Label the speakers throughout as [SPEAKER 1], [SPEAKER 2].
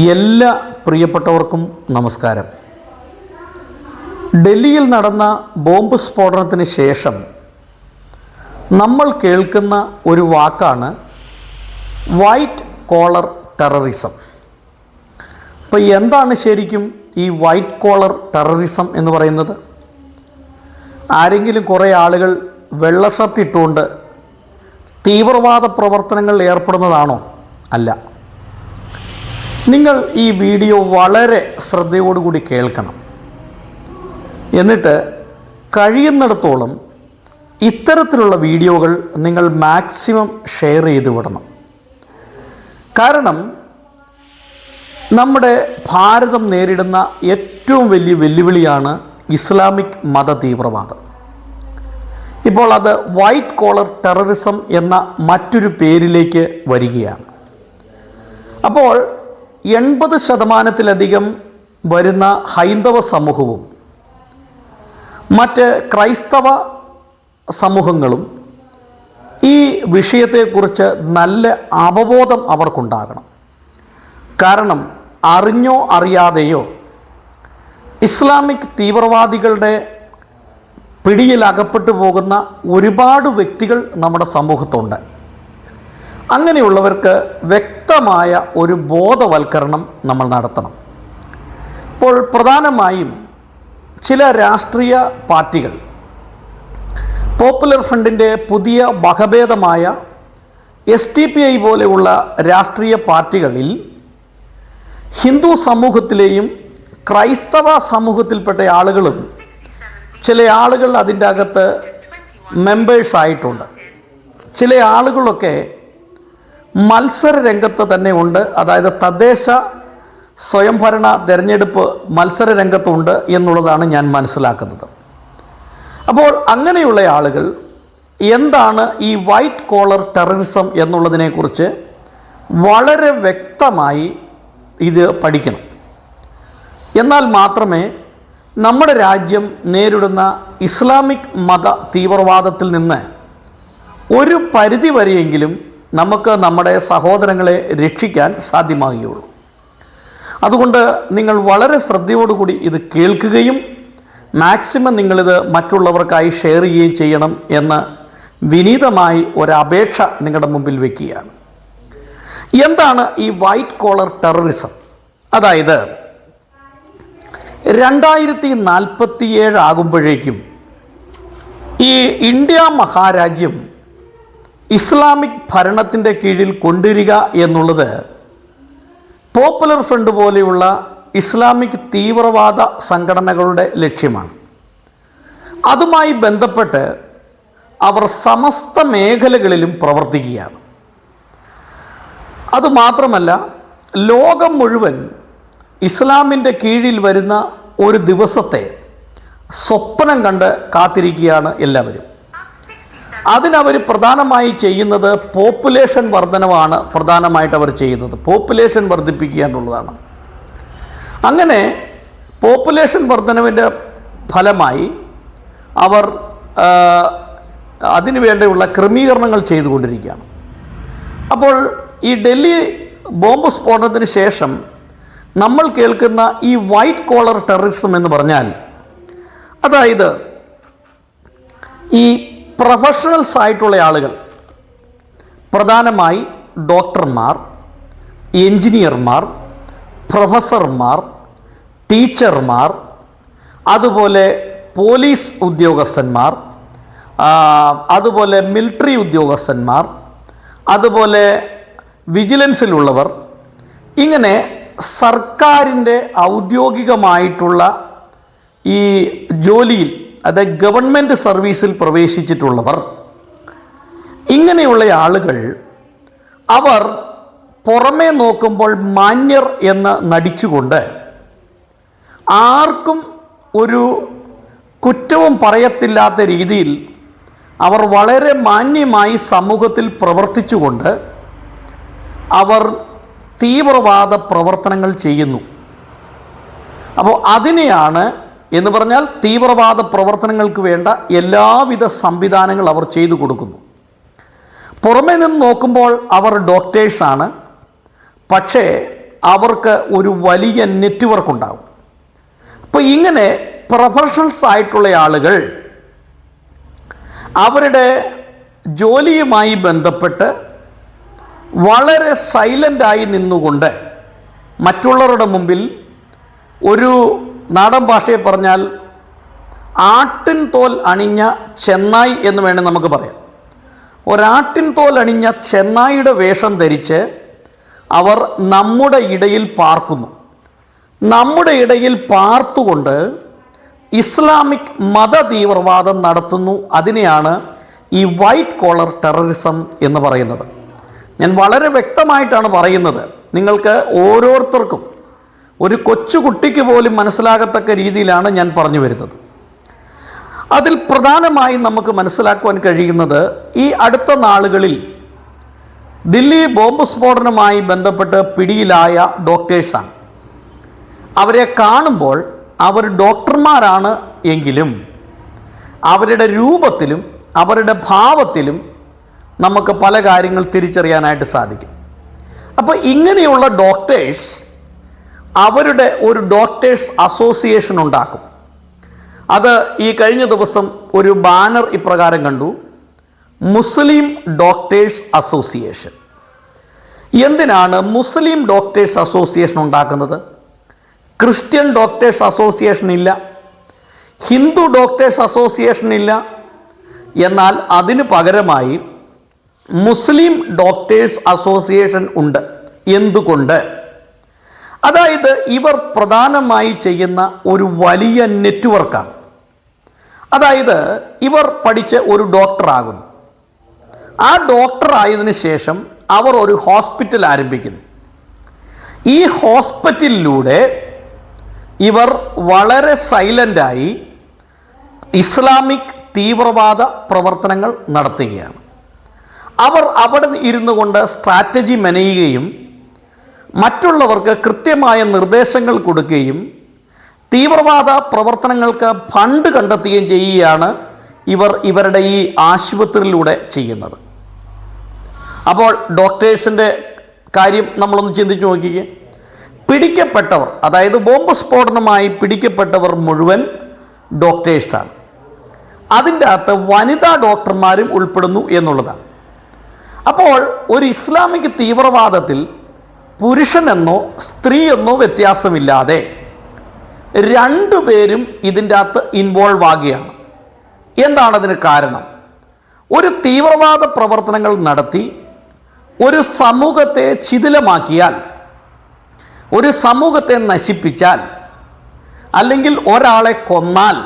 [SPEAKER 1] എല്ലാ പ്രിയപ്പെട്ടവർക്കും നമസ്കാരം. ഡൽഹിയിൽ നടന്ന ബോംബ് സ്ഫോടനത്തിന് ശേഷം നമ്മൾ കേൾക്കുന്ന ഒരു വാക്കാണ് വൈറ്റ് കോളർ ടെററിസം അപ്പോൾ എന്താണ് ശരിക്കും ഈ വൈറ്റ് കോളർ ടെററിസം എന്ന് പറയുന്നത്? ആരെങ്കിലും കുറേ ആളുകൾ വെള്ള തീവ്രവാദ പ്രവർത്തനങ്ങളിൽ ഏർപ്പെടുന്നതാണോ? അല്ല. നിങ്ങൾ ഈ വീഡിയോ വളരെ ശ്രദ്ധയോടുകൂടി കേൾക്കണം. എന്നിട്ട് കഴിയുന്നിടത്തോളം ഇത്തരത്തിലുള്ള വീഡിയോകൾ നിങ്ങൾ മാക്സിമം ഷെയർ ചെയ്ത് വിടണം. കാരണം നമ്മുടെ ഭാരതം നേരിടുന്ന ഏറ്റവും വലിയ വെല്ലുവിളിയാണ് ഇസ്ലാമിക് മത തീവ്രവാദം. ഇപ്പോൾ അത് വൈറ്റ് കോളർ ടെററിസം എന്ന മറ്റൊരു പേരിലേക്ക് വരികയാണ്. അപ്പോൾ എൺപത് ശതമാനത്തിലധികം വരുന്ന ഹൈന്ദവ സമൂഹവും മറ്റ് ക്രൈസ്തവ സമൂഹങ്ങളും ഈ വിഷയത്തെക്കുറിച്ച് നല്ല അവബോധം അവർക്കുണ്ടാകണം. കാരണം അറിഞ്ഞോ അറിയാതെയോ ഇസ്ലാമിക് തീവ്രവാദികളുടെ പിടിയിൽ അകപ്പെട്ടു പോകുന്ന ഒരുപാട് വ്യക്തികൾ നമ്മുടെ സമൂഹത്തുണ്ട്. അങ്ങനെയുള്ളവർക്ക് വ്യക്തമായ ഒരു ബോധവൽക്കരണം നമ്മൾ നടത്തണം. ഇപ്പോൾ പ്രധാനമായും ചില രാഷ്ട്രീയ പാർട്ടികൾ പോപ്പുലർ ഫ്രണ്ടിന്റെ പുതിയ വകഭേദമായ എസ് ടി പി ഐ പോലെയുള്ള രാഷ്ട്രീയ പാർട്ടികളിൽ ഹിന്ദു സമൂഹത്തിലെയും ക്രൈസ്തവ സമൂഹത്തിൽപ്പെട്ട ആളുകളും ചില ആളുകൾ അതിന്റെ അകത്ത് മെമ്പേഴ്സ് ആയിട്ടുണ്ട്. ചില ആളുകളൊക്കെ മത്സര രംഗത്ത് തന്നെ ഉണ്ട്. അതായത് തദ്ദേശ സ്വയംഭരണ തെരഞ്ഞെടുപ്പ് മത്സര രംഗത്തുണ്ട് എന്നുള്ളതാണ് ഞാൻ മനസ്സിലാക്കുന്നത്. അപ്പോൾ അങ്ങനെയുള്ള ആളുകൾ എന്താണ് ഈ വൈറ്റ് കോളർ ടെററിസം എന്നുള്ളതിനെക്കുറിച്ച് വളരെ വ്യക്തമായി ഇത് പഠിക്കണം. എന്നാൽ മാത്രമേ നമ്മുടെ രാജ്യം നേരിടുന്ന ഇസ്ലാമിക് മത തീവ്രവാദത്തിൽ നിന്ന് ഒരു പരിധി വരെയെങ്കിലും നമുക്ക് നമ്മുടെ സഹോദരങ്ങളെ രക്ഷിക്കാൻ സാധ്യമാകുകയുള്ളൂ. അതുകൊണ്ട് നിങ്ങൾ വളരെ ശ്രദ്ധയോടുകൂടി ഇത് കേൾക്കുകയും മാക്സിമം നിങ്ങളിത് മറ്റുള്ളവർക്കായി ഷെയർ ചെയ്യുകയും ചെയ്യണം എന്ന് വിനീതമായി ഒരപേക്ഷ നിങ്ങളുടെ മുമ്പിൽ വയ്ക്കുകയാണ് എന്താണ് ഈ വൈറ്റ് കോളർ ടെററിസം അതായത് രണ്ടായിരത്തി നാൽപ്പത്തിയേഴ് ആകുമ്പോഴേക്കും ഈ ഇന്ത്യ മഹാരാജ്യം ഇസ്ലാമിക് ഭരണത്തിന്റെ കീഴിൽ കൊണ്ടുവരിക എന്നുള്ളത് പോപ്പുലർ ഫ്രണ്ട് പോലെയുള്ള ഇസ്ലാമിക് തീവ്രവാദ സംഘടനകളുടെ ലക്ഷ്യമാണ്. അതുമായി ബന്ധപ്പെട്ട് അവർ സമസ്ത മേഖലകളിലും പ്രവർത്തിക്കുകയാണ്. അതുമാത്രമല്ല ലോകം മുഴുവൻ ഇസ്ലാമിന്റെ കീഴിൽ വരുന്ന ഒരു ദിവസത്തെ സ്വപ്നം കണ്ട് കാത്തിരിക്കുകയാണ് എല്ലാവരും. അതിനവർ പ്രധാനമായി ചെയ്യുന്നത് പോപ്പുലേഷൻ വർധനവാണ് പ്രധാനമായിട്ട് അവർ ചെയ്യുന്നത്. പോപ്പുലേഷൻ വർദ്ധിപ്പിക്കുക എന്നുള്ളതാണ്. അങ്ങനെ പോപ്പുലേഷൻ വർധനവിന്റെ ഫലമായി അവർ അതിനു വേണ്ടിയുള്ള ക്രമീകരണങ്ങൾ ചെയ്തുകൊണ്ടിരിക്കുകയാണ്. അപ്പോൾ ഈ ഡൽഹി ബോംബ് സ്ഫോടനത്തിന് ശേഷം നമ്മൾ കേൾക്കുന്ന ഈ വൈറ്റ് കോളർ ടെററിസം എന്ന് പറഞ്ഞാൽ അതായത് ഈ പ്രൊഫഷണൽസ് ആയിട്ടുള്ള ആളുകൾ പ്രധാനമായി ഡോക്ടർമാർ എഞ്ചിനീയർമാർ പ്രൊഫസർമാർ ടീച്ചർമാർ അതുപോലെ പോലീസ് ഉദ്യോഗസ്ഥന്മാർ അതുപോലെ മിലിറ്ററി ഉദ്യോഗസ്ഥന്മാർ അതുപോലെ വിജിലൻസിലുള്ളവർ ഇങ്ങനെ സർക്കാരിന്റെ ഔദ്യോഗികമായിട്ടുള്ള ഈ ജോലിയിൽ അതായത് ഗവൺമെന്റ് സർവീസിൽ പ്രവേശിച്ചിട്ടുള്ളവർ ഇങ്ങനെയുള്ള ആളുകൾ അവർ പുറമേ നോക്കുമ്പോൾ മാന്യർ എന്ന് നടിച്ചുകൊണ്ട് ആർക്കും ഒരു കുറ്റവും പറയത്തില്ലാത്ത രീതിയിൽ അവർ വളരെ മാന്യമായി സമൂഹത്തിൽ പ്രവർത്തിച്ചുകൊണ്ട് അവർ തീവ്രവാദ പ്രവർത്തനങ്ങൾ ചെയ്യുന്നു. അപ്പോൾ അതിനെയാണ് എന്ന് പറഞ്ഞാൽ തീവ്രവാദ പ്രവർത്തനങ്ങൾക്ക് വേണ്ട എല്ലാവിധ സംവിധാനങ്ങൾ അവർ ചെയ്തു കൊടുക്കുന്നു. പുറമേ നിന്ന് നോക്കുമ്പോൾ അവർ ഡോക്ടേഴ്സാണ് പക്ഷേ അവർക്ക് ഒരു വലിയ നെറ്റ്വർക്ക് ഉണ്ടാകും. അപ്പോൾ ഇങ്ങനെ പ്രൊഫഷണൽസ് ആയിട്ടുള്ള ആളുകൾ അവരുടെ ജോലിയുമായി ബന്ധപ്പെട്ട് വളരെ സൈലന്റായി നിന്നുകൊണ്ട് മറ്റുള്ളവരുടെ മുമ്പിൽ ഒരു നാടൻ ഭാഷയെ പറഞ്ഞാൽ ആട്ടിൻ തോൽ അണിഞ്ഞ ചെന്നായി എന്ന് വേണേൽ നമുക്ക് പറയാം. ഒരാട്ടിൻ തോൽ അണിഞ്ഞ ചെന്നായിയുടെ വേഷം ധരിച്ച് അവർ നമ്മുടെ ഇടയിൽ പാർക്കുന്നു. നമ്മുടെ ഇടയിൽ പാർത്തുകൊണ്ട് ഇസ്ലാമിക് മത തീവ്രവാദം നടത്തുന്നു. അതിനെയാണ് ഈ വൈറ്റ് കോളർ ടെററിസം എന്ന് പറയുന്നത്. ഞാൻ വളരെ വ്യക്തമായിട്ടാണ് പറയുന്നത്. നിങ്ങൾക്ക് ഓരോരുത്തർക്കും ഒരു കൊച്ചു കുട്ടിക്ക് പോലും മനസ്സിലാകത്തക്ക രീതിയിലാണ് ഞാൻ പറഞ്ഞു വരുന്നത്. അതിൽ പ്രധാനമായും നമുക്ക് മനസ്സിലാക്കുവാൻ കഴിയുന്നത് ഈ അടുത്ത നാളുകളിൽ ദില്ലി ബോംബ് സ്ഫോടനവുമായി ബന്ധപ്പെട്ട് പിടിയിലായ ഡോക്ടേഴ്സാണ്. അവരെ കാണുമ്പോൾ അവർ ഡോക്ടർമാരാണ് എങ്കിലും അവരുടെ രൂപത്തിലും അവരുടെ ഭാവത്തിലും നമുക്ക് പല കാര്യങ്ങൾ തിരിച്ചറിയാനായിട്ട് സാധിക്കും. അപ്പോൾ ഇങ്ങനെയുള്ള ഡോക്ടേഴ്സ് അവരുടെ ഒരു ഡോക്ടേഴ്സ് അസോസിയേഷൻ ഉണ്ടാക്കും. അത് ഈ കഴിഞ്ഞ ദിവസം ഒരു ബാനർ ഇപ്രകാരം കണ്ടു. മുസ്ലിം ഡോക്ടേഴ്സ് അസോസിയേഷൻ എന്തിനാണ് മുസ്ലിം ഡോക്ടേഴ്സ് അസോസിയേഷൻ ഉണ്ടാക്കുന്നത്? ക്രിസ്ത്യൻ ഡോക്ടേഴ്സ് അസോസിയേഷൻ ഇല്ല. ഹിന്ദു ഡോക്ടേഴ്സ് അസോസിയേഷൻ ഇല്ല. എന്നാൽ അതിന് പകരമായി മുസ്ലിം ഡോക്ടേഴ്സ് അസോസിയേഷൻ ഉണ്ട്. എന്തുകൊണ്ട്? അതായത് ഇവർ പ്രധാനമായി ചെയ്യുന്ന ഒരു വലിയ നെറ്റ്വർക്കാണ്. അതായത് ഇവർ പഠിച്ച് ഒരു ഡോക്ടറാകുന്നു. ആ ഡോക്ടർ ആയതിനു ശേഷം അവർ ഒരു ഹോസ്പിറ്റൽ ആരംഭിക്കുന്നു. ഈ ഹോസ്പിറ്റലിലൂടെ ഇവർ വളരെ സൈലന്റായി ഇസ്ലാമിക് തീവ്രവാദ പ്രവർത്തനങ്ങൾ നടത്തുകയാണ്. അവർ അവിടെ ഇരുന്നു കൊണ്ട് സ്ട്രാറ്റജി മെനയുകയും മറ്റുള്ളവർക്ക് കൃത്യമായ നിർദ്ദേശങ്ങൾ കൊടുക്കുകയും തീവ്രവാദ പ്രവർത്തനങ്ങൾക്ക് ഫണ്ട് കണ്ടെത്തുകയും ചെയ്യുകയാണ് ഇവർ ഇവരുടെ ഈ ആശുപത്രിയിലൂടെ ചെയ്യുന്നത്. അപ്പോൾ ഡോക്ടേഴ്സിന്റെ കാര്യം നമ്മളൊന്ന് ചിന്തിച്ച് നോക്കിക്കേ. പിടിക്കപ്പെട്ടവർ അതായത് ബോംബ് സ്ഫോടനമായി പിടിക്കപ്പെട്ടവർ മുഴുവൻ ഡോക്ടേഴ്സാണ്. അതിന്റെ അകത്ത് വനിതാ ഡോക്ടർമാരും ഉൾപ്പെടുന്നു എന്നുള്ളതാണ്. അപ്പോൾ ഒരു ഇസ്ലാമിക് തീവ്രവാദത്തിൽ പുരുഷനെന്നോ സ്ത്രീയെന്നോ വ്യത്യാസമില്ലാതെ രണ്ടുപേരും ഇതിന്റെ അകത്ത് ഇൻവോൾവ് ആകുകയാണ്. എന്താണതിന് കാരണം? ഒരു തീവ്രവാദ പ്രവർത്തനങ്ങൾ നടത്തി ഒരു സമൂഹത്തെ ശിഥിലമാക്കിയാൽ ഒരു സമൂഹത്തെ നശിപ്പിച്ചാൽ അല്ലെങ്കിൽ ഒരാളെ കൊന്നാൽ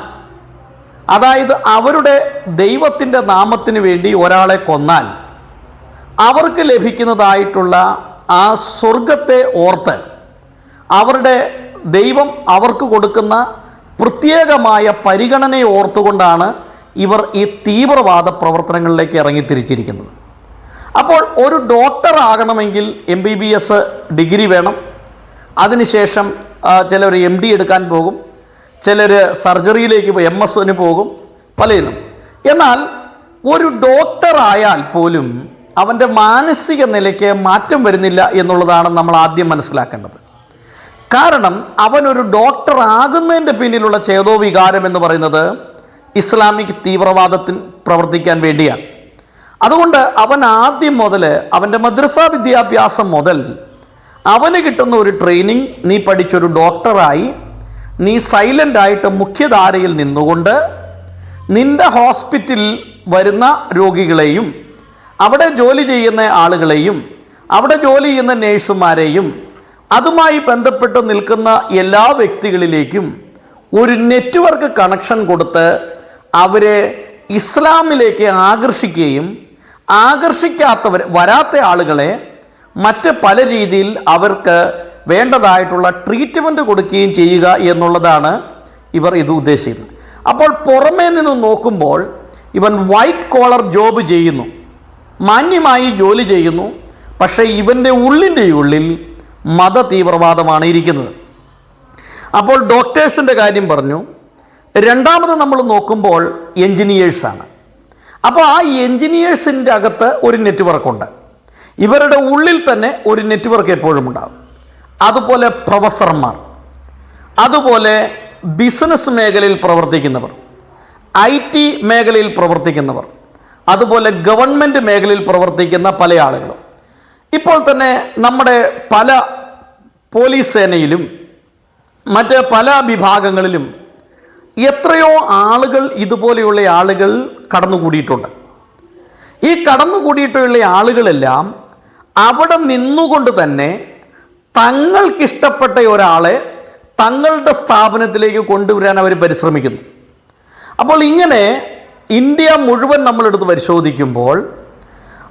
[SPEAKER 1] അതായത് അവരുടെ ദൈവത്തിന്റെ നാമത്തിന് വേണ്ടി ഒരാളെ കൊന്നാൽ അവർക്ക് ലഭിക്കുന്നതായിട്ടുള്ള ആ സ്വർഗത്തെ ഓർത്ത് അവരുടെ ദൈവം അവർക്ക് കൊടുക്കുന്ന പ്രത്യേകമായ പരിഗണനയെ ഓർത്തുകൊണ്ടാണ് ഇവർ ഈ തീവ്രവാദ പ്രവർത്തനങ്ങളിലേക്ക് ഇറങ്ങിത്തിരിച്ചിരിക്കുന്നത്. അപ്പോൾ ഒരു ഡോക്ടർ ആകണമെങ്കിൽ M B B S degree വേണം. അതിനുശേഷം ചിലർ എം ഡി എടുക്കാൻ പോകും. ചിലർ സർജറിയിലേക്ക് എം എസിന് പോകും. പലതിനും എന്നാൽ ഒരു ഡോക്ടർ ആയാൽ പോലും അവന്റെ മാനസിക നിലയ്ക്ക് മാറ്റം വരുന്നില്ല എന്നുള്ളതാണ് നമ്മൾ ആദ്യം മനസ്സിലാക്കേണ്ടത്. കാരണം അവനൊരു ഡോക്ടർ ആകുന്നതിന്റെ പിന്നിലുള്ള ചേതോ വികാരം എന്ന് പറയുന്നത് ഇസ്ലാമിക് തീവ്രവാദത്തിന് പ്രവർത്തിക്കാൻ വേണ്ടിയാണ്. അതുകൊണ്ട് അവൻ ആദ്യം മുതൽ അവന്റെ മദ്രസ വിദ്യാഭ്യാസം മുതൽ അവന് കിട്ടുന്ന ഒരു ട്രെയിനിങ് നീ പഠിച്ചൊരു ഡോക്ടറായി നീ സൈലന്റ് ആയിട്ട് മുഖ്യധാരയിൽ നിന്നുകൊണ്ട് നിന്റെ ഹോസ്പിറ്റലിൽ വരുന്ന രോഗികളെയും അവിടെ ജോലി ചെയ്യുന്ന ആളുകളെയും അവിടെ ജോലി ചെയ്യുന്ന നേഴ്സുമാരെയും അതുമായി ബന്ധപ്പെട്ട് നിൽക്കുന്ന എല്ലാ വ്യക്തികളിലേക്കും ഒരു നെറ്റ്വർക്ക് കണക്ഷൻ കൊടുത്ത് അവരെ ഇസ്ലാമിലേക്ക് ആകർഷിക്കുകയും ആകർഷിക്കാത്തവർ വരാത്ത ആളുകളെ മറ്റ് പല രീതിയിൽ അവർക്ക് വേണ്ടതായിട്ടുള്ള ട്രീറ്റ്മെന്റ് കൊടുക്കുകയും ചെയ്യുക എന്നുള്ളതാണ് ഇവർ ഇത് ഉദ്ദേശിക്കുന്നത്. അപ്പോൾ പുറമേ നിന്ന് നോക്കുമ്പോൾ ഇവൻ വൈറ്റ് കോളർ ജോബ് ചെയ്യുന്നു. മാന്യമായി ജോലി ചെയ്യുന്നു. പക്ഷേ ഇവന്റെ ഉള്ളിന്റെ ഉള്ളിൽ മത തീവ്രവാദമാണ് ഇരിക്കുന്നത്. അപ്പോൾ ഡോക്ടേഴ്സിന്റെ കാര്യം പറഞ്ഞു. രണ്ടാമത് നമ്മൾ നോക്കുമ്പോൾ എൻജിനീയേഴ്സാണ്. അപ്പോൾ ആ എൻജിനീയേഴ്സിന്റെ അകത്ത് ഒരു നെറ്റ്വർക്ക് ഉണ്ട് ഇവരുടെ ഉള്ളിൽ തന്നെ ഒരു നെറ്റ്വർക്ക് എപ്പോഴും ഉണ്ടാകും. അതുപോലെ പ്രൊഫസർമാർ. അതുപോലെ ബിസിനസ് മേഖലയിൽ പ്രവർത്തിക്കുന്നവർ. ഐ ടി മേഖലയിൽ പ്രവർത്തിക്കുന്നവർ. അതുപോലെ ഗവൺമെന്റ് മേഖലയിൽ പ്രവർത്തിക്കുന്ന പല ആളുകളും. ഇപ്പോൾ തന്നെ നമ്മുടെ പല പോലീസ് സേനയിലും മറ്റ് പല വിഭാഗങ്ങളിലും എത്രയോ ആളുകൾ ഇതുപോലെയുള്ള ആളുകൾ കടന്നുകൂടിയിട്ടുണ്ട്. ഈ കടന്നുകൂടിയിട്ടുള്ള ആളുകളെല്ലാം അവിടെ നിന്നുകൊണ്ട് തന്നെ തങ്ങൾക്കിഷ്ടപ്പെട്ട ഒരാളെ തങ്ങളുടെ സ്ഥാപനത്തിലേക്ക് കൊണ്ടുവരാൻ അവർ പരിശ്രമിക്കുന്നു. അപ്പോൾ ഇങ്ങനെ ഇന്ത്യ മുഴുവൻ നമ്മളെടുത്ത് പരിശോധിക്കുമ്പോൾ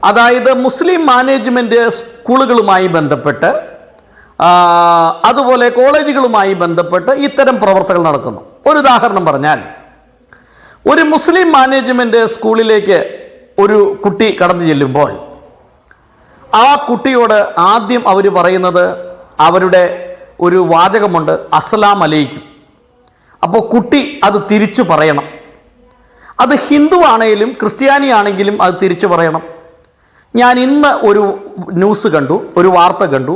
[SPEAKER 1] അതായത് മുസ്ലിം മാനേജ്മെന്റ് സ്കൂളുകളുമായി ബന്ധപ്പെട്ട് അതുപോലെ കോളേജുകളുമായി ബന്ധപ്പെട്ട് ഇത്തരം പ്രവർത്തനങ്ങൾ നടക്കുന്നു. ഒരു ഉദാഹരണം പറഞ്ഞാൽ ഒരു മുസ്ലിം മാനേജ്മെന്റ് സ്കൂളിലേക്ക് ഒരു കുട്ടി കടന്നു ചെല്ലുമ്പോൾ ആ കുട്ടിയോട് ആദ്യം അവർ പറയുന്നത് അവരുടെ ഒരു വാചകമുണ്ട് അസ്സലാം അലൈക്കും അപ്പോൾ കുട്ടി അത് തിരിച്ചു പറയണം. അത് ഹിന്ദുവാണെങ്കിലും ക്രിസ്ത്യാനി ആണെങ്കിലും അത് തിരിച്ചു പറയണം. ഞാൻ ഇന്ന് ഒരു ന്യൂസ് കണ്ടു ഒരു വാർത്ത കണ്ടു.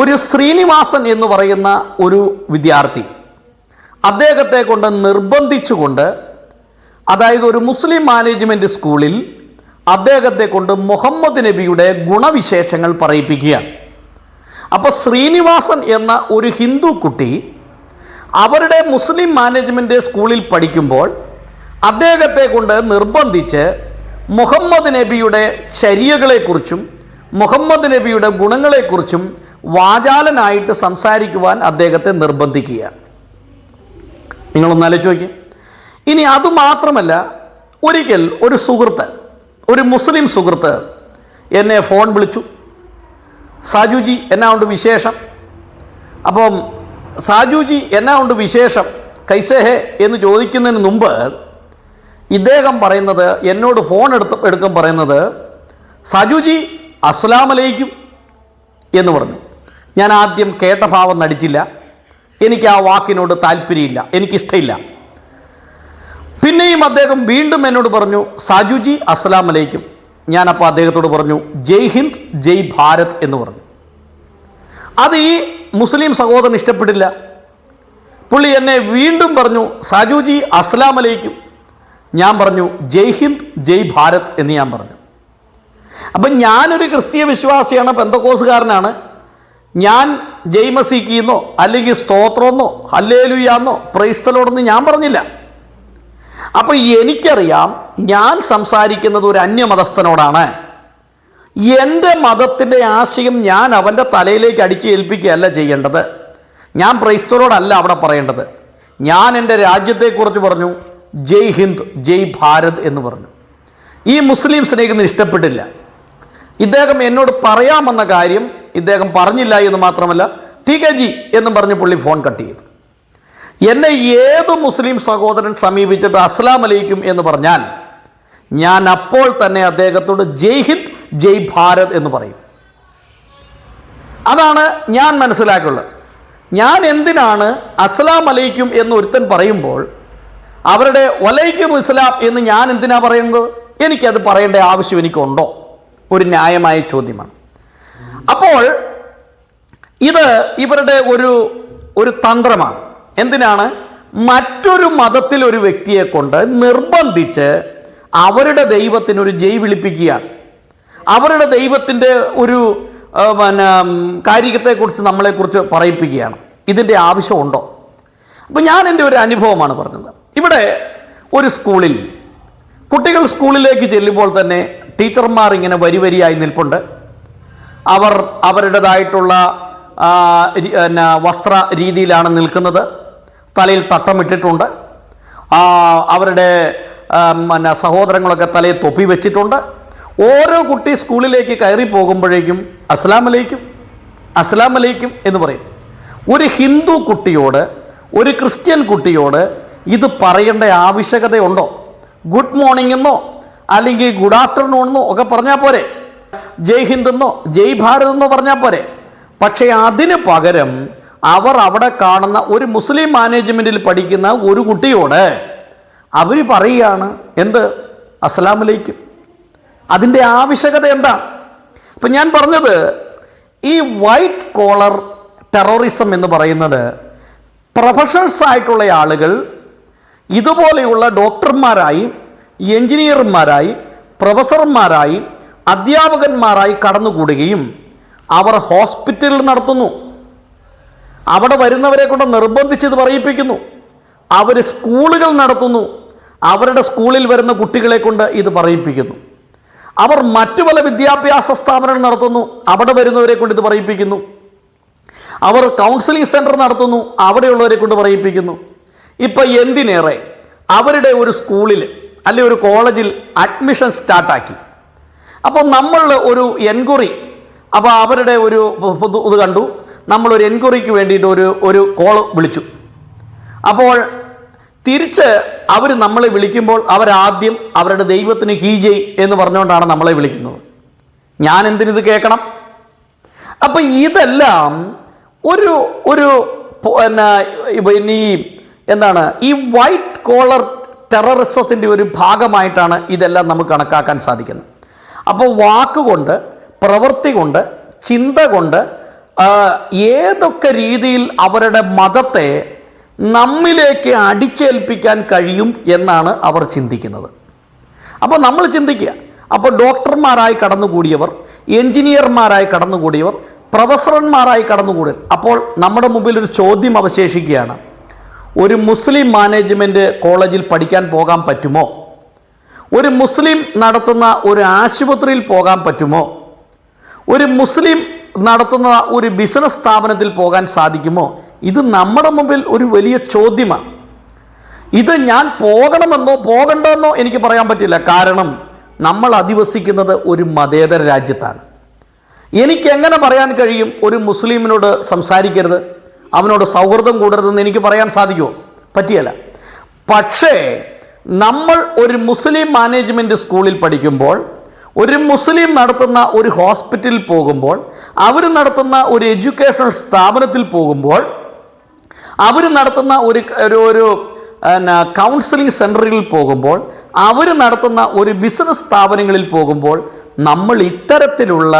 [SPEAKER 1] ഒരു ശ്രീനിവാസൻ എന്ന് പറയുന്ന ഒരു വിദ്യാർത്ഥി അദ്ദേഹത്തെ കൊണ്ട് നിർബന്ധിച്ചുകൊണ്ട് അതായത് ഒരു മുസ്ലിം മാനേജ്മെന്റ് സ്കൂളിൽ അദ്ദേഹത്തെ കൊണ്ട് മുഹമ്മദ് നബിയുടെ ഗുണവിശേഷങ്ങൾ പറയിപ്പിക്കുകയാണ്. അപ്പോൾ ശ്രീനിവാസൻ എന്ന ഒരു ഹിന്ദു കുട്ടി അവരുടെ മുസ്ലിം മാനേജ്മെന്റ് സ്കൂളിൽ പഠിക്കുമ്പോൾ അദ്ദേഹത്തെ കൊണ്ട് നിർബന്ധിച്ച് മുഹമ്മദ് നബിയുടെ ചര്യകളെക്കുറിച്ചും മുഹമ്മദ് നബിയുടെ ഗുണങ്ങളെക്കുറിച്ചും വാചാലനായിട്ട് സംസാരിക്കുവാൻ അദ്ദേഹത്തെ നിർബന്ധിക്കുക. നിങ്ങളൊന്ന് ആലോചിക്കും ഇനി അതുമാത്രമല്ല ഒരിക്കൽ ഒരു സുഹൃത്ത് ഒരു മുസ്ലിം സുഹൃത്ത് എന്നെ ഫോൺ വിളിച്ചു. സാജുജി എന്നാ ഉണ്ട് വിശേഷം? അപ്പം സാജുജി എന്നാ ഉണ്ട് വിശേഷം കൈസേഹേ എന്ന് ചോദിക്കുന്നതിന് മുമ്പ് ഇദ്ദേഹം പറയുന്നത് എന്നോട് ഫോൺ എടുത്ത് എടുക്കാൻ പറയുന്നത് സജുജി അസ്സലാം അലൈക്കും എന്ന് പറഞ്ഞു. ഞാൻ ആദ്യം കേട്ട ഭാവം നടിച്ചില്ല. എനിക്ക് ആ വാക്കിനോട് താല്പര്യമില്ല. എനിക്കിഷ്ടമില്ല. പിന്നെയും അദ്ദേഹം വീണ്ടും എന്നോട് പറഞ്ഞു സജുജി അസ്സലാം അലൈക്കും ഞാനപ്പോൾ അദ്ദേഹത്തോട് പറഞ്ഞു ജയ് ഹിന്ദ് ജയ് ഭാരത് എന്ന് പറഞ്ഞു. അത് ഈ മുസ്ലിം സഹോദരൻ ഇഷ്ടപ്പെട്ടില്ല. പുള്ളി എന്നെ വീണ്ടും പറഞ്ഞു സജുജി അസ്സലാം അലൈക്കും ഞാൻ പറഞ്ഞു ജയ് ഹിന്ദ് ജയ് ഭാരത് എന്ന് ഞാൻ പറഞ്ഞു. അപ്പം ഞാനൊരു ക്രിസ്തീയ വിശ്വാസിയാണ് പെന്തക്കോസുകാരനാണ് ഞാൻ ജയ് ജയ്മസിക്കുന്നോ അല്ലെങ്കിൽ സ്തോത്രമെന്നോ ഹല്ലേലുയാന്നോ പ്രൈസ്തലോടെന്ന് ഞാൻ പറഞ്ഞില്ല. അപ്പോൾ എനിക്കറിയാം ഞാൻ സംസാരിക്കുന്നത് ഒരു അന്യമതസ്ഥനോടാണ്. എന്റെ മതത്തിന്റെ ആശയം ഞാൻ അവന്റെ തലയിലേക്ക് അടിച്ച് ഏൽപ്പിക്കുകയല്ല ചെയ്യേണ്ടത്. ഞാൻ ക്രൈസ്തവരോടല്ല അവിടെ പറയേണ്ടത്. ഞാൻ എന്റെ രാജ്യത്തെക്കുറിച്ച് പറഞ്ഞു ജയ് ഹിന്ദ് ജയ് ഭാരത് എന്ന് പറഞ്ഞു. ഈ മുസ്ലിം സ്നേഹിതന് ഇഷ്ടപ്പെട്ടില്ല. ഇദ്ദേഹം എന്നോട് പറയാമെന്ന കാര്യം ഇദ്ദേഹം പറഞ്ഞില്ല എന്ന് മാത്രമല്ല ടി കെ ജി എന്നും പറഞ്ഞ് പുള്ളി ഫോൺ കട്ട് ചെയ്തു. എന്നെ ഏത് മുസ്ലിം സഹോദരൻ സമീപിച്ചിട്ട് അസ്ലാം അലൈക്കും എന്ന് പറഞ്ഞാൽ ഞാൻ അപ്പോൾ തന്നെ അദ്ദേഹത്തോട് ജയ് ഹിന്ദ് ജയ് ഭാരത് എന്ന് പറയും. അതാണ് ഞാൻ മനസ്സിലാക്കുള്ളത് ഞാൻ എന്തിനാണ് അസ്ലാം അലൈക്കും എന്ന് ഒരുത്തൻ പറയുമ്പോൾ അവരുടെ വലൈക്കും ഇസ്ലാം എന്ന് ഞാൻ എന്തിനാ പറയുന്നത്? എനിക്കത് പറയേണ്ട ആവശ്യം എനിക്കുണ്ടോ? ഒരു ന്യായമായ ചോദ്യമാണ്. അപ്പോൾ ഇത് ഇവരുടെ ഒരു ഒരു തന്ത്രമാണ്. എന്തിനാണ്? മറ്റൊരു മതത്തിൽ ഒരു വ്യക്തിയെ കൊണ്ട് നിർബന്ധിച്ച് അവരുടെ ദൈവത്തിനൊരു ജയ് വിളിപ്പിക്കുകയാണ്. അവരുടെ ദൈവത്തിന്റെ ഒരു പിന്നെ കാര്യത്തെക്കുറിച്ച് നമ്മളെക്കുറിച്ച് പറയിപ്പിക്കുകയാണ്. ഇതിന്റെ ആവശ്യമുണ്ടോ? അപ്പോൾ ഞാൻ എന്റെ ഒരു അനുഭവമാണ് പറഞ്ഞത്. ഇവിടെ ഒരു സ്കൂളിൽ കുട്ടികൾ സ്കൂളിലേക്ക് ചെല്ലുമ്പോൾ തന്നെ ടീച്ചർമാർ ഇങ്ങനെ വരി വരിയായി നിൽപ്പുണ്ട്. അവർ അവരുടേതായിട്ടുള്ള പിന്നെ വസ്ത്ര രീതിയിലാണ് നിൽക്കുന്നത്. തലയിൽ തട്ടമിട്ടിട്ടുണ്ട്. അവരുടെ പിന്നെ സഹോദരങ്ങളൊക്കെ തലയിൽ തൊപ്പി വെച്ചിട്ടുണ്ട്. ഓരോ കുട്ടി സ്കൂളിലേക്ക് കയറി പോകുമ്പോഴേക്കും അസ്ലാം അലൈക്കും അസ്ലാം അലൈക്കും എന്ന് പറയും. ഒരു ഹിന്ദു കുട്ടിയോട് ഒരു ക്രിസ്ത്യൻ കുട്ടിയോട് ഇത് പറയേണ്ട ആവശ്യകതയുണ്ടോ? ഗുഡ് മോർണിംഗ് എന്നോ അല്ലെങ്കിൽ ഗുഡ് ആഫ്റ്റർനൂൺ എന്നോ ഒക്കെ പറഞ്ഞാൽ പോരെ. ജയ് ഹിന്ദ് എന്നോ ജയ് ഭാരത് എന്നോ പറഞ്ഞാൽ പോരെ. പക്ഷേ അതിന് പകരം അവർ അവിടെ കാണുന്ന ഒരു മുസ്ലിം മാനേജ്മെന്റിൽ പഠിക്കുന്ന ഒരു കുട്ടിയോട് അവർ പറയുകയാണ് എന്ത്? അസ്സലാം വലൈക്കും അതിന്റെ ആവശ്യകത എന്താ? ഇപ്പം ഞാൻ പറഞ്ഞത് ഈ വൈറ്റ് കോളർ ടെററിസം എന്ന് പറയുന്നത് പ്രൊഫഷണൽസ് ആയിട്ടുള്ള ആളുകൾ ഇതുപോലെയുള്ള ഡോക്ടർമാരായി എഞ്ചിനീയർമാരായി പ്രൊഫസർമാരായി അധ്യാപകന്മാരായി കടന്നുകൂടുകയും അവർ ഹോസ്പിറ്റലിൽ നടത്തുന്നു. അവിടെ വരുന്നവരെ കൊണ്ട് നിർബന്ധിച്ചത് പറയിപ്പിക്കുന്നു. അവർ സ്കൂളുകൾ നടത്തുന്നു. അവരുടെ സ്കൂളിൽ വരുന്ന കുട്ടികളെ കൊണ്ട് ഇത് പറയിപ്പിക്കുന്നു. അവർ മറ്റു പല വിദ്യാഭ്യാസ സ്ഥാപനങ്ങൾ നടത്തുന്നു. അവിടെ വരുന്നവരെ കൊണ്ട് ഇത് പറയിപ്പിക്കുന്നു. അവർ കൗൺസിലിംഗ് സെന്റർ നടത്തുന്നു. അവിടെയുള്ളവരെ കൊണ്ട് പറയിപ്പിക്കുന്നു. ഇപ്പം എന്തിനേറെ? അവരുടെ ഒരു സ്കൂളിൽ അല്ലെ ഒരു കോളേജിൽ അഡ്മിഷൻ സ്റ്റാർട്ടാക്കി. അപ്പോൾ നമ്മൾ ഒരു എൻക്വറി അപ്പോൾ അവരുടെ ഒരു ഇത് കണ്ടു. നമ്മളൊരു എൻക്വറിക്ക് വേണ്ടിയിട്ട് ഒരു ഒരു കോൾ വിളിച്ചു. അപ്പോൾ തിരിച്ച് അവർ നമ്മളെ വിളിക്കുമ്പോൾ അവരാദ്യം അവരുടെ ദൈവത്തിന് കീ ചെയ് എന്ന് പറഞ്ഞുകൊണ്ടാണ് നമ്മളെ വിളിക്കുന്നത്. ഞാൻ എന്തിനിത് കേൾക്കണം? അപ്പം ഇതെല്ലാം ഒരു ഒരു പിന്നെ ഈ എന്താണ് ഈ വൈറ്റ് കോളർ ടെററിസത്തിന്റെ ഒരു ഭാഗമായിട്ടാണ് ഇതെല്ലാം നമുക്ക് കണക്കാക്കാൻ സാധിക്കുന്നത്. അപ്പോൾ വാക്കുകൊണ്ട് പ്രവൃത്തി കൊണ്ട് ചിന്ത കൊണ്ട് ഏതൊക്കെ രീതിയിൽ അവരുടെ മതത്തെ നമ്മിലേക്ക് അടിച്ചേൽപ്പിക്കാൻ കഴിയും എന്നാണ് അവർ ചിന്തിക്കുന്നത്. അപ്പോൾ നമ്മൾ ചിന്തിക്കുക. അപ്പോൾ ഡോക്ടർമാരായി കടന്നുകൂടിയവർ എഞ്ചിനീയർമാരായി കടന്നുകൂടിയവർ പ്രൊഫസർമാരായി കടന്നുകൂടി അപ്പോൾ നമ്മുടെ മുമ്പിൽ ഒരു ചോദ്യം അവശേഷിക്കുകയാണ്. ഒരു മുസ്ലിം മാനേജ്മെന്റ് കോളേജിൽ പഠിക്കാൻ പോകാൻ പറ്റുമോ? ഒരു മുസ്ലിം നടത്തുന്ന ഒരു ആശുപത്രിയിൽ പോകാൻ പറ്റുമോ? ഒരു മുസ്ലിം നടത്തുന്ന ഒരു ബിസിനസ് സ്ഥാപനത്തിൽ പോകാൻ സാധിക്കുമോ? ഇത് നമ്മുടെ മുമ്പിൽ ഒരു വലിയ ചോദ്യമാണ് ഇത് ഞാൻ പോകണമെന്നോ പോകണ്ടെന്നോ എനിക്ക് പറയാൻ പറ്റില്ല. കാരണം നമ്മൾ അധിവസിക്കുന്നത് ഒരു മതേതര രാജ്യത്താണ്. എനിക്കെങ്ങനെ പറയാൻ കഴിയും ഒരു മുസ്ലിമിനോട് സംസാരിക്കരുത്? അവനോട് സൗഹൃദം കൂടരുതെന്ന് എനിക്ക് പറയാൻ സാധിക്കുമോ? പറ്റിയല്ല. പക്ഷേ നമ്മൾ ഒരു മുസ്ലിം മാനേജ്മെന്റ് സ്കൂളിൽ പഠിക്കുമ്പോൾ ഒരു മുസ്ലിം നടത്തുന്ന ഒരു ഹോസ്പിറ്റലിൽ പോകുമ്പോൾ അവർ നടത്തുന്ന ഒരു എഡ്യൂക്കേഷണൽ സ്ഥാപനത്തിൽ പോകുമ്പോൾ അവർ നടത്തുന്ന ഒരു ഒരു കൗൺസിലിംഗ് സെന്ററുകളിൽ പോകുമ്പോൾ അവർ നടത്തുന്ന ഒരു ബിസിനസ് സ്ഥാപനങ്ങളിൽ പോകുമ്പോൾ നമ്മൾ ഇത്തരത്തിലുള്ള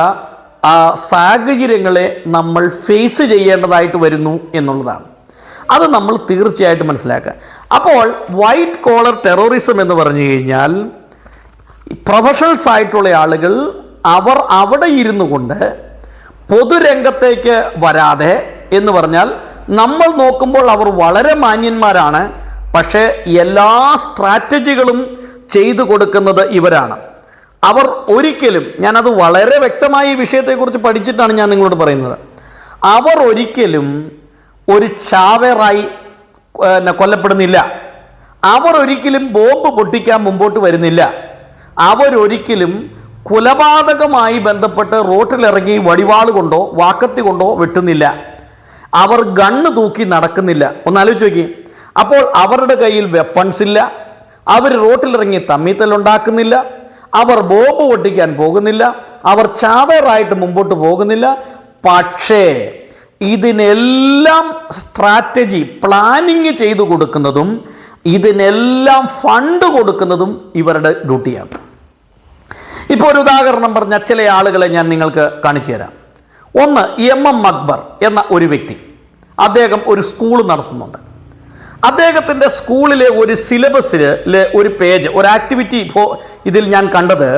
[SPEAKER 1] സാഹചര്യങ്ങളെ നമ്മൾ ഫേസ് ചെയ്യേണ്ടതായിട്ട് വരുന്നു എന്നുള്ളതാണ്. അത് നമ്മൾ തീർച്ചയായിട്ടും മനസ്സിലാക്കുക. അപ്പോൾ വൈറ്റ് കോളർ ടെററിസം എന്ന് പറഞ്ഞു കഴിഞ്ഞാൽ പ്രൊഫഷണൽസ് ആയിട്ടുള്ള ആളുകൾ അവർ അവിടെ ഇരുന്നു കൊണ്ട് പൊതുരംഗത്തേക്ക് വരാതെ എന്ന് പറഞ്ഞാൽ നമ്മൾ നോക്കുമ്പോൾ അവർ വളരെ മാന്യന്മാരാണ്. പക്ഷേ എല്ലാ സ്ട്രാറ്റജികളും ചെയ്തു കൊടുക്കുന്നത് ഇവരാണ്. അവർ ഒരിക്കലും ഞാനത് വളരെ വ്യക്തമായി ഈ വിഷയത്തെക്കുറിച്ച് പഠിച്ചിട്ടാണ് ഞാൻ നിങ്ങളോട് പറയുന്നത്. അവർ ഒരിക്കലും ഒരു ചാവേറായി കൊല്ലപ്പെടുന്നില്ല. അവർ ഒരിക്കലും ബോംബ് പൊട്ടിക്കാൻ മുമ്പോട്ട് വരുന്നില്ല. അവരൊരിക്കലും കൊലപാതകമായി ബന്ധപ്പെട്ട് റോട്ടിലിറങ്ങി വടിവാൾ കൊണ്ടോ വാക്കത്തി കൊണ്ടോ വെട്ടുന്നില്ല. അവർ ഗണ്ണ് തൂക്കി നടക്കുന്നില്ല. ഒന്ന് ആലോചിച്ച് നോക്കി. അപ്പോൾ അവരുടെ കയ്യിൽ വെപ്പൺസ് ഇല്ല. അവർ റോട്ടിലിറങ്ങി തമ്മിത്തലുണ്ടാക്കുന്നില്ല അവർ ബോംബ് പൊട്ടിക്കാൻ പോകുന്നില്ല അവർ ചാവേറായിട്ട് മുമ്പോട്ട് പോകുന്നില്ല. പക്ഷേ ഇതിനെല്ലാം സ്ട്രാറ്റജി പ്ലാനിങ് ചെയ്തു കൊടുക്കുന്നതും ഇതിനെല്ലാം ഫണ്ട് കൊടുക്കുന്നതും ഇവരുടെ ഡ്യൂട്ടിയാണ്. ഇപ്പോൾ ഒരു ഉദാഹരണം പറഞ്ഞ ചില ആളുകളെ ഞാൻ നിങ്ങൾക്ക് കാണിച്ചു തരാം. ഒന്ന് എം എം അക്ബർ എന്ന ഒരു വ്യക്തി. അദ്ദേഹം ഒരു സ്കൂൾ നടത്തുന്നുണ്ട്. അദ്ദേഹത്തിന്റെ സ്കൂളിലെ ഒരു സിലബസിൽ ഒരു പേജ് ഒരു ആക്ടിവിറ്റി ഇപ്പോൾ ഇതിൽ ഞാൻ കണ്ടത്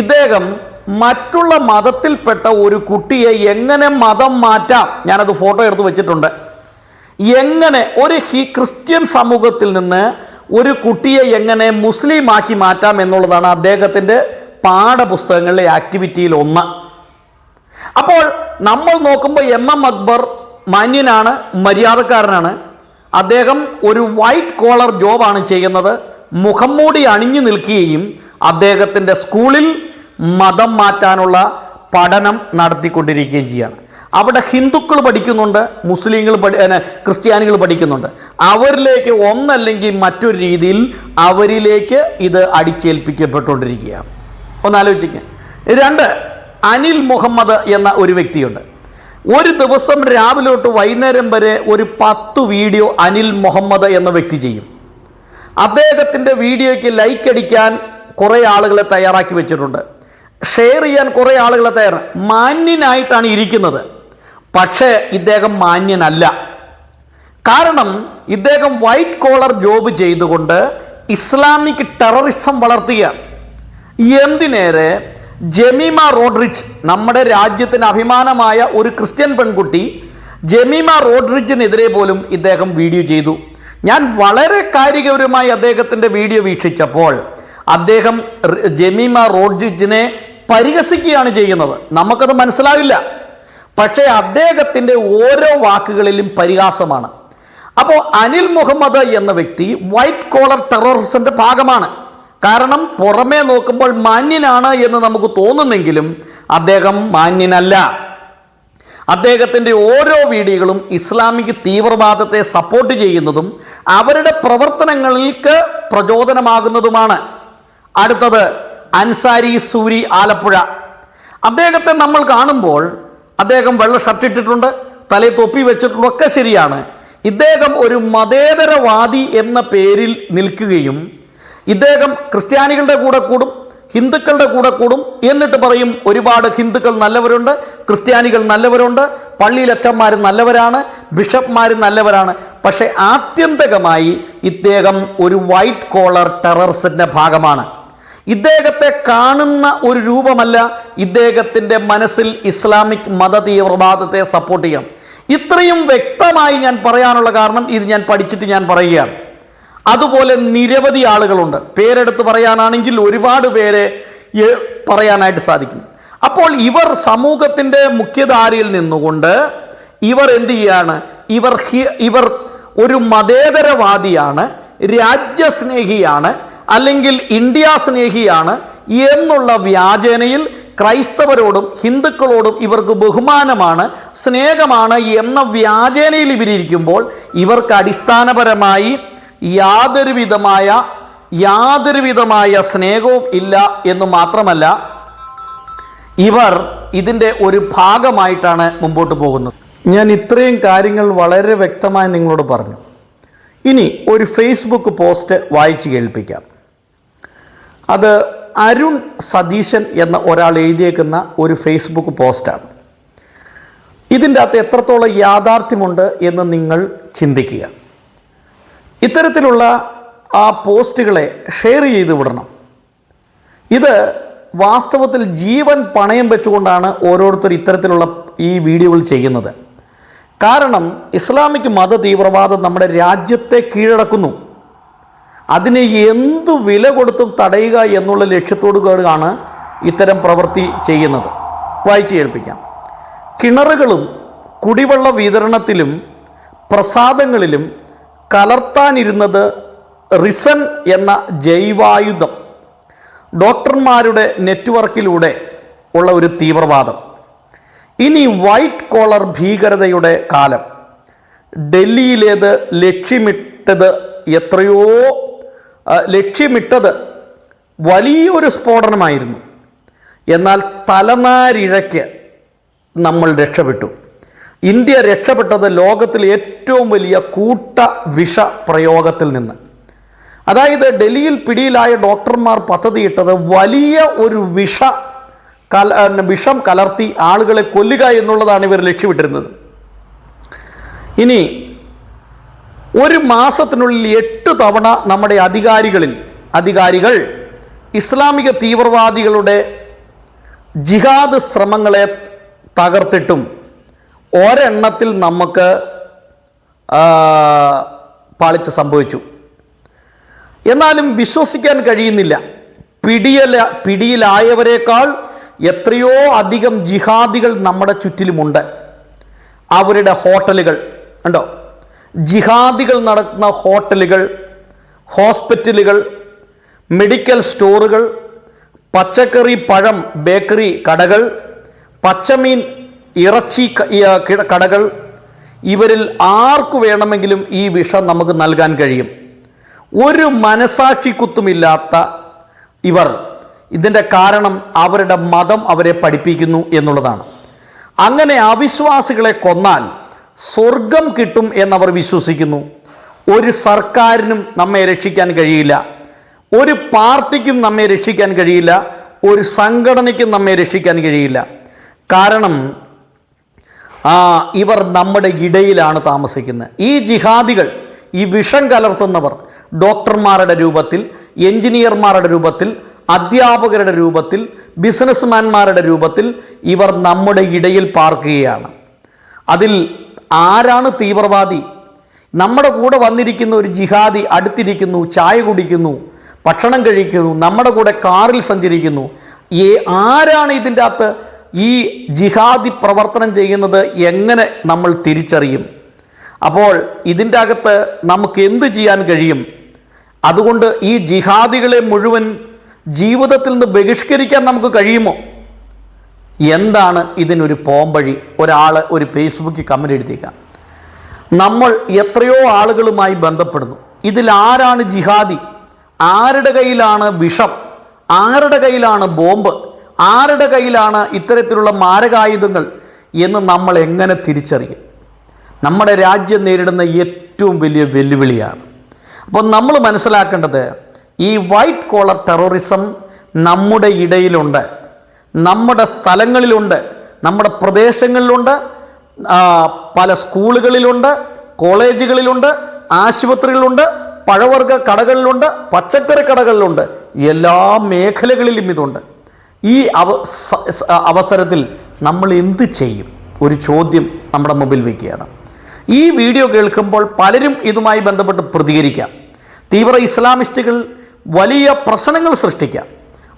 [SPEAKER 1] ഇദ്ദേഹം മറ്റുള്ള മതത്തിൽപ്പെട്ട ഒരു കുട്ടിയെ എങ്ങനെ മതം മാറ്റാം? ഞാനത് ഫോട്ടോ എടുത്ത് വെച്ചിട്ടുണ്ട്. എങ്ങനെ ഒരു ഹി ക്രിസ്ത്യൻ സമൂഹത്തിൽ നിന്ന് ഒരു കുട്ടിയെ എങ്ങനെ മുസ്ലിം ആക്കി മാറ്റാം എന്നുള്ളതാണ് അദ്ദേഹത്തിന്റെ പാഠപുസ്തകങ്ങളിലെ ആക്ടിവിറ്റിയിൽ ഒന്ന്. അപ്പോൾ നമ്മൾ നോക്കുമ്പോൾ എം എം അക്ബർ മാന്യനാണ് മര്യാദക്കാരനാണ്. അദ്ദേഹം ഒരു വൈറ്റ് കോളർ ജോബാണ് ചെയ്യുന്നത്. മുഖം മൂടി അണിഞ്ഞു നിൽക്കുകയും അദ്ദേഹത്തിന്റെ സ്കൂളിൽ മതം മാറ്റാനുള്ള പഠനം നടത്തിക്കൊണ്ടിരിക്കുകയും ചെയ്യുകയാണ് അവിടെ ഹിന്ദുക്കൾ പഠിക്കുന്നുണ്ട് മുസ്ലിങ്ങൾ പഠി ക്രിസ്ത്യാനികൾ പഠിക്കുന്നുണ്ട്. അവരിലേക്ക് ഒന്നല്ലെങ്കിൽ മറ്റൊരു രീതിയിൽ അവരിലേക്ക് ഇത് അടിച്ചേൽപ്പിക്കപ്പെട്ടുകൊണ്ടിരിക്കുകയാണ്. ഒന്ന് ആലോചിക്കുക രണ്ട് അനിൽ മുഹമ്മദ് എന്ന ഒരു വ്യക്തിയുണ്ട്. ഒരു ദിവസം രാവിലെ തൊട്ട് വൈകുന്നേരം വരെ ഒരു പത്ത് വീഡിയോ അനിൽ മുഹമ്മദ് എന്ന വ്യക്തി ചെയ്യും. അദ്ദേഹത്തിന്റെ വീഡിയോയ്ക്ക് ലൈക്ക് അടിക്കാൻ കുറേ ആളുകളെ തയ്യാറാക്കി വെച്ചിട്ടുണ്ട്. ഷെയർ ചെയ്യാൻ കുറേ ആളുകളെ തയ്യാറ്. മാന്യനായിട്ടാണ് ഇരിക്കുന്നത്. പക്ഷേ ഇദ്ദേഹം മാന്യനല്ല. കാരണം ഇദ്ദേഹം വൈറ്റ് കോളർ ജോബ് ചെയ്തുകൊണ്ട് ഇസ്ലാമിക് ടെററിസം വളർത്തുകയാണ്. എന്തിനേറെ ജമീമ റോഡ്രിച്ച് നമ്മുടെ രാജ്യത്തിന് അഭിമാനമായ ഒരു ക്രിസ്ത്യൻ പെൺകുട്ടി ജമീമ റോഡ്രിച്ചിനെതിരെ പോലും ഇദ്ദേഹം വീഡിയോ ചെയ്തു. ഞാൻ വളരെ കാര്യഗൗരവമായി അദ്ദേഹത്തിന്റെ വീഡിയോ വീക്ഷിച്ചപ്പോൾ അദ്ദേഹം ജമീമ റോഡ്രിച്ചിനെ പരിഹസിക്കുകയാണ് ചെയ്യുന്നത്. നമുക്കത് മനസ്സിലാവില്ല. പക്ഷേ അദ്ദേഹത്തിന്റെ ഓരോ വാക്കുകളിലും പരിഹാസമാണ്. അപ്പോൾ അനിൽ മുഹമ്മദ് എന്ന വ്യക്തി വൈറ്റ് കോളർ ടെററിസത്തിന്റെ ഭാഗമാണ്. കാരണം പുറമേ നോക്കുമ്പോൾ മാന്യനാണ് എന്ന് നമുക്ക് തോന്നുന്നെങ്കിലും അദ്ദേഹം മാന്യനല്ല. അദ്ദേഹത്തിന്റെ ഓരോ വീഡിയോകളും ഇസ്ലാമിക് തീവ്രവാദത്തെ സപ്പോർട്ട് ചെയ്യുന്നതും അവരുടെ പ്രവർത്തനങ്ങൾക്ക് പ്രചോദനമാകുന്നതുമാണ്. അടുത്തത് അൻസാരി സൂരി ആലപ്പുഴ. അദ്ദേഹത്തെ നമ്മൾ കാണുമ്പോൾ അദ്ദേഹം വെള്ള ഷർട്ട് ഇട്ടിട്ടുണ്ട് തലയിൽ തൊപ്പി വെച്ചിട്ടുണ്ട് ഒക്കെ ശരിയാണ്. ഇദ്ദേഹം ഒരു മതേതരവാദി എന്ന പേരിൽ നിൽക്കുകയും ഇദ്ദേഹം ക്രിസ്ത്യാനികളുടെ കൂടെ കൂടും ഹിന്ദുക്കളുടെ കൂടെ കൂടും എന്നിട്ട് പറയും ഒരുപാട് ഹിന്ദുക്കൾ നല്ലവരുണ്ട് ക്രിസ്ത്യാനികൾ നല്ലവരുണ്ട് പള്ളിയിൽ അച്ഛന്മാർ നല്ലവരാണ് ബിഷപ്പ്മാർ നല്ലവരാണ്. പക്ഷേ ആത്യന്തികമായി ഇദ്ദേഹം ഒരു വൈറ്റ് കോളർ ടെററിസ്റ്റിന്റെ ഭാഗമാണ്. ഇദ്ദേഹത്തെ കാണുന്ന ഒരു രൂപമല്ല ഇദ്ദേഹത്തിന്റെ മനസ്സിൽ ഇസ്ലാമിക് മത തീവ്രവാദത്തെ സപ്പോർട്ട് ചെയ്യണം ഇത്രയും വ്യക്തമായി ഞാൻ പറയാനുള്ള കാരണം ഇത് ഞാൻ പഠിച്ചിട്ട് ഞാൻ പറയുകയാണ്. അതുപോലെ നിരവധി ആളുകളുണ്ട്. പേരെടുത്ത് പറയാനാണെങ്കിൽ ഒരുപാട് പേരെ പറയാനായിട്ട് സാധിക്കും. അപ്പോൾ ഇവർ സമൂഹത്തിന്റെ മുഖ്യധാരയിൽ നിന്നുകൊണ്ട് ഇവർ എന്ത് ചെയ്യാണ്? ഇവർ ഇവർ ഒരു മതേതരവാദിയാണ് രാജ്യസ്നേഹിയാണ് അല്ലെങ്കിൽ ഇന്ത്യ സ്നേഹിയാണ് എന്നുള്ള വ്യാജേനയിൽ ക്രൈസ്തവരോടും ഹിന്ദുക്കളോടും ഇവർക്ക് ബഹുമാനമാണ് സ്നേഹമാണ് എന്ന വ്യാജേനയിൽ ഇവരിയ്ക്കുമ്പോൾ ഇവർക്ക് അടിസ്ഥാനപരമായി യാതൊരു വിധമായ യാതൊരു വിധമായ സ്നേഹവും ഇല്ല എന്ന് മാത്രമല്ല ഇവർ ഇതിന്റെ ഒരു ഭാഗമായിട്ടാണ് മുമ്പോട്ട് പോകുന്നത്. ഞാൻ ഇത്രയും കാര്യങ്ങൾ വളരെ വ്യക്തമായി നിങ്ങളോട് പറഞ്ഞു. ഇനി ഒരു ഫേസ്ബുക്ക് പോസ്റ്റ് വായിച്ചു കേൾപ്പിക്കാം. അത് അരുൺ സതീശൻ എന്ന ഒരാൾ എഴുതിയേക്കുന്ന ഒരു ഫേസ്ബുക്ക് പോസ്റ്റാണ്. ഇതിന്റെ അകത്ത് എത്രത്തോളം യാഥാർത്ഥ്യമുണ്ട് എന്ന് നിങ്ങൾ ചിന്തിക്കുക. ഇത്തരത്തിലുള്ള ആ പോസ്റ്റുകളെ ഷെയർ ചെയ്ത് വിടണം. ഇത് വാസ്തവത്തിൽ ജീവൻ പണയം വെച്ചുകൊണ്ടാണ് ഓരോരുത്തർ ഇത്തരത്തിലുള്ള ഈ വീഡിയോകൾ ചെയ്യുന്നത്. കാരണം ഇസ്ലാമിക് മത തീവ്രവാദം നമ്മുടെ രാജ്യത്തെ കീഴടക്കുന്നു. അതിനെ എന്തു വില കൊടുത്തും തടയുക എന്നുള്ള ലക്ഷ്യത്തോടുകൂടിയാണ് ഇത്തരം പ്രവൃത്തി ചെയ്യുന്നത്. വായിച്ചു കേൾപ്പിക്കാം. കിണറുകളും കുടിവെള്ള വിതരണത്തിലും പ്രസാദങ്ങളിലും കലർത്താനിരുന്നത് റിസൺ എന്ന ജൈവായുധം. ഡോക്ടർമാരുടെ നെറ്റ്വർക്കിലൂടെ ഉള്ള ഒരു തീവ്രവാദം. ഇനി വൈറ്റ് കോളർ ഭീകരതയുടെ കാലം. ഡൽഹിയിലേത് ലക്ഷ്യമിട്ടത് എത്രയോ ലക്ഷ്യമിട്ടത് വലിയൊരു സ്ഫോടനമായിരുന്നു. എന്നാൽ തലനാരിഴയ്ക്ക് നമ്മൾ രക്ഷപ്പെട്ടു. ഇന്ത്യ രക്ഷപ്പെട്ടത് ലോകത്തിൽ ഏറ്റവും വലിയ കൂട്ട വിഷ പ്രയോഗത്തിൽ നിന്ന്. അതായത് ഡൽഹിയിൽ പിടിയിലായ ഡോക്ടർമാർ പദ്ധതിയിട്ടത് വലിയ ഒരു വിഷ കല വിഷം കലർത്തി ആളുകളെ കൊല്ലുക എന്നുള്ളതാണ് ഇവർ ലക്ഷ്യമിട്ടിരുന്നത്. ഇനി ഒരു മാസത്തിനുള്ളിൽ എട്ട് തവണ നമ്മുടെ അധികാരികളിൽ അധികാരികൾ ഇസ്ലാമിക തീവ്രവാദികളുടെ ജിഹാദ് ശ്രമങ്ങളെ തകർത്തിട്ടും ഒരെണ്ണത്തിൽ നമുക്ക് പാളിച്ച സംഭവിച്ചു. എന്നാലും വിശ്വസിക്കാൻ കഴിയുന്നില്ല. പിടിയല പിടിയിലായവരെക്കാൾ എത്രയോ അധികം ജിഹാദികൾ നമ്മുടെ ചുറ്റിലുമുണ്ട്. അവരുടെ ഹോട്ടലുകൾ ഉണ്ടോ ജിഹാദികൾ നടത്തുന്ന ഹോട്ടലുകൾ ഹോസ്പിറ്റലുകൾ മെഡിക്കൽ സ്റ്റോറുകൾ പച്ചക്കറി പഴം ബേക്കറി കടകൾ പച്ചമീൻ ഇറച്ചി കടകൾ ഇവരിൽ ആർക്കു വേണമെങ്കിലും ഈ വിഷം നമുക്ക് നൽകാൻ കഴിയും. ഒരു മനസാക്ഷി കുത്തുമില്ലാത്ത ഇവർ ഇതിന്റെ കാരണം അവരുടെ മതം അവരെ പഠിപ്പിക്കുന്നു എന്നുള്ളതാണ്. അങ്ങനെ അവിശ്വാസികളെ കൊന്നാൽ സ്വർഗം കിട്ടും എന്നവർ വിശ്വസിക്കുന്നു. ഒരു സർക്കാരിനും നമ്മെ രക്ഷിക്കാൻ കഴിയില്ല. ഒരു പാർട്ടിക്കും നമ്മെ രക്ഷിക്കാൻ കഴിയില്ല. ഒരു സംഘടനയ്ക്കും നമ്മെ രക്ഷിക്കാൻ കഴിയില്ല. കാരണം ഇവർ നമ്മുടെ ഇടയിലാണ് താമസിക്കുന്നത്. ഈ ജിഹാദികൾ ഈ വിഷം കലർത്തുന്നവർ ഡോക്ടർമാരുടെ രൂപത്തിൽ എഞ്ചിനീയർമാരുടെ രൂപത്തിൽ അധ്യാപകരുടെ രൂപത്തിൽ ബിസിനസ്മാൻമാരുടെ രൂപത്തിൽ ഇവർ നമ്മുടെ ഇടയിൽ പാർക്കുകയാണ്. അതിൽ ആരാണ് തീവ്രവാദി? നമ്മുടെ കൂടെ വന്നിരിക്കുന്ന ഒരു ജിഹാദി അടുത്തിരിക്കുന്നു ചായ കുടിക്കുന്നു ഭക്ഷണം കഴിക്കുന്നു നമ്മുടെ കൂടെ കാറിൽ സഞ്ചരിക്കുന്നു. ഏ ആരാണ് ഇതിന്റെ അകത്ത് ഈ ജിഹാദി പ്രവർത്തനം ചെയ്യുന്നത് എങ്ങനെ നമ്മൾ തിരിച്ചറിയും? അപ്പോൾ ഇതിന്റെ അകത്ത് നമുക്ക് എന്ത് ചെയ്യാൻ കഴിയും? അതുകൊണ്ട് ഈ ജിഹാദികളെ മുഴുവൻ ജീവിതത്തിൽ നിന്ന് ബഹിഷ്കരിക്കാൻ നമുക്ക് കഴിയുമോ? എന്താണ് ഇതിനൊരു പോംവഴി? ഒരാൾ ഒരു ഫേസ്ബുക്ക് കമന്റ് എഴുതിയേക്കാം. നമ്മൾ എത്രയോ ആളുകളുമായി ബന്ധപ്പെടുന്നു. ഇതിൽ ആരാണ് ജിഹാദി? ആരുടെ കയ്യിലാണ് വിഷം? ആരുടെ കയ്യിലാണ് ബോംബ്? ആരുടെ കയ്യിലാണ് ഇത്തരത്തിലുള്ള മാരകായുധങ്ങൾ എന്ന് നമ്മൾ എങ്ങനെ തിരിച്ചറിയും? നമ്മുടെ രാജ്യം നേരിടുന്ന ഏറ്റവും വലിയ വെല്ലുവിളിയാണ്. അപ്പോൾ നമ്മൾ മനസ്സിലാക്കേണ്ടത് ഈ വൈറ്റ് കോളർ ടെററിസം നമ്മുടെ ഇടയിലുണ്ട് നമ്മുടെ സ്ഥലങ്ങളിലുണ്ട് നമ്മുടെ പ്രദേശങ്ങളിലുണ്ട് പല സ്കൂളുകളിലുണ്ട് കോളേജുകളിലുണ്ട് ആശുപത്രികളിലുണ്ട് പഴവർഗ കടകളിലുണ്ട് പച്ചക്കറി കടകളിലുണ്ട് എല്ലാ മേഖലകളിലും ഇതുണ്ട്. ഈ അവസരത്തിൽ നമ്മൾ എന്ത് ചെയ്യും? ഒരു ചോദ്യം നമ്മുടെ മുമ്പിൽ വയ്ക്കുകയാണ്. ഈ വീഡിയോ കേൾക്കുമ്പോൾ പലരും ഇതുമായി ബന്ധപ്പെട്ട് പ്രതികരിക്കാം. തീവ്ര ഇസ്ലാമിസ്റ്റുകൾ വലിയ പ്രശ്നങ്ങൾ സൃഷ്ടിക്കാം.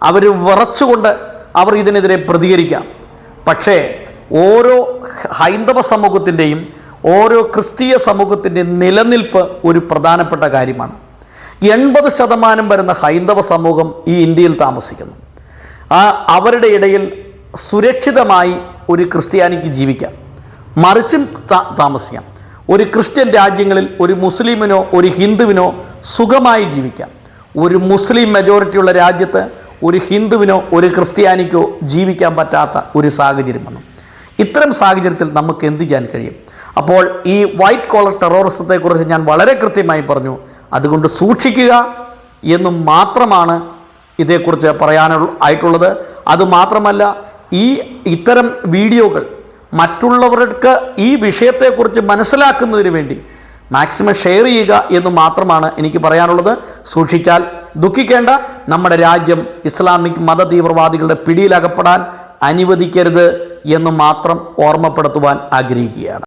[SPEAKER 1] അവർ വിറച്ചുകൊണ്ട് അവർ ഇതിനെതിരെ പ്രതികരിക്കാം. പക്ഷേ ഓരോ ഹൈന്ദവ സമൂഹത്തിന്റെയും ഓരോ ക്രിസ്തീയ സമൂഹത്തിന്റെയും നിലനിൽപ്പ് ഒരു പ്രധാനപ്പെട്ട കാര്യമാണ്. എൺപത് ശതമാനം വരുന്ന ഹൈന്ദവ സമൂഹം ഈ ഇന്ത്യയിൽ താമസിക്കുന്നു. അവരുടെ ഇടയിൽ സുരക്ഷിതമായി ഒരു ക്രിസ്ത്യാനിക്ക് ജീവിക്കാം. മറിച്ചും താമസിക്കാം. ഒരു ക്രിസ്ത്യൻ രാജ്യങ്ങളിൽ ഒരു മുസ്ലിമിനോ ഒരു ഹിന്ദുവിനോ സുഖമായി ജീവിക്കാം. ഒരു മുസ്ലിം മെജോറിറ്റിയുള്ള രാജ്യത്ത് ഒരു ഹിന്ദുവിനോ ഒരു ക്രിസ്ത്യാനിക്കോ ജീവിക്കാൻ പറ്റാത്ത ഒരു സാഹചര്യം വന്നു. ഇത്തരം സാഹചര്യത്തിൽ നമുക്ക് എന്ത് ചെയ്യാൻ കഴിയും? അപ്പോൾ ഈ വൈറ്റ് കോളർ ടെററിസത്തെക്കുറിച്ച് ഞാൻ വളരെ കൃത്യമായി പറഞ്ഞു. അതുകൊണ്ട് സൂക്ഷിക്കുക എന്നും മാത്രമാണ് ഇതേക്കുറിച്ച് പറയാനുള്ള ആയിട്ടുള്ളത്. അതുമാത്രമല്ല ഈ ഇത്തരം വീഡിയോകൾ മറ്റുള്ളവർക്ക് ഈ വിഷയത്തെക്കുറിച്ച് മനസ്സിലാക്കുന്നതിന് വേണ്ടി മാക്സിമം ഷെയർ ചെയ്യുക എന്ന് മാത്രമാണ് എനിക്ക് പറയാനുള്ളത്. സൂക്ഷിച്ചാൽ ദുഃഖിക്കേണ്ട നമ്മുടെ രാജ്യം ഇസ്ലാമിക് മത തീവ്രവാദികളുടെ പിടിയിലകപ്പെടാൻ അനുവദിക്കരുത് എന്ന് മാത്രം ഓർമ്മപ്പെടുത്തുവാൻ ആഗ്രഹിക്കുകയാണ്.